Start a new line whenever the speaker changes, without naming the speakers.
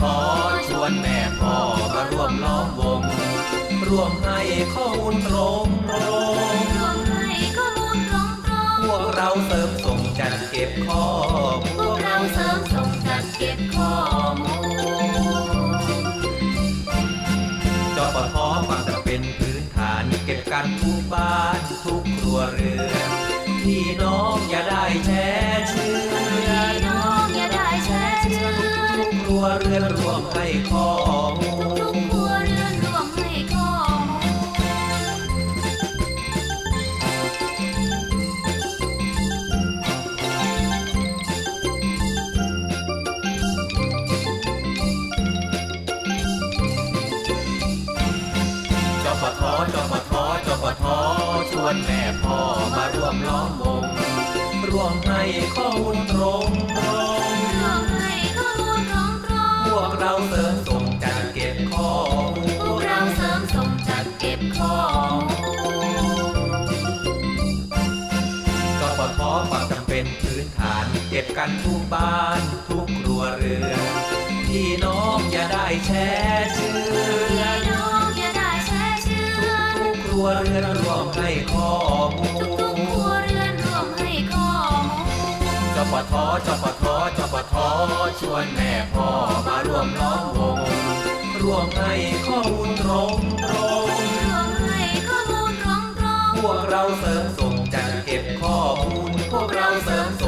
ทชวนแม่พ่อมาร่วมล้อมวง ร่วมให้ข้อมูลตรงตรง
รวมให้ข้อมูลตรงตรง
พวกเราเสริมส่งจัดเก็บข้อมู
พวกเราเสริมส่งจัดเก็บข้อมูล
จปทความจะเป็นพื้นฐานเก็บกันทุกบ้านทุกครัวเรือนพี่น้องอย่าได้แช่เเรือนรวมให้ข้อมูล
ทุกครัวเรือนรวมให้ขอ
จปทจปทจปทชวนแม่พ่อมาร่วมล้อมวงร่วมให้ข้อมูลตรง เป็นพื้นฐาน เก็บกันทุกบ้านทุกครัวเรือนพี่น้องอย่าได้แช่เชื่อ
พี่น้องอย่าได้แช่เชื่อ
ทุกครัวเรือนรวมให้ข้อมู
ทุกครัวเรือนรวมให้ข้อมูล
จปทจปทจปทชวนแม่พ่อมาร่วมล้อมวงร่วมให้ข้อมูลตรงตรง
รวมให้ข้อมูลตรงตรง
พวกเราเสริมส่ วกเราเสริมส่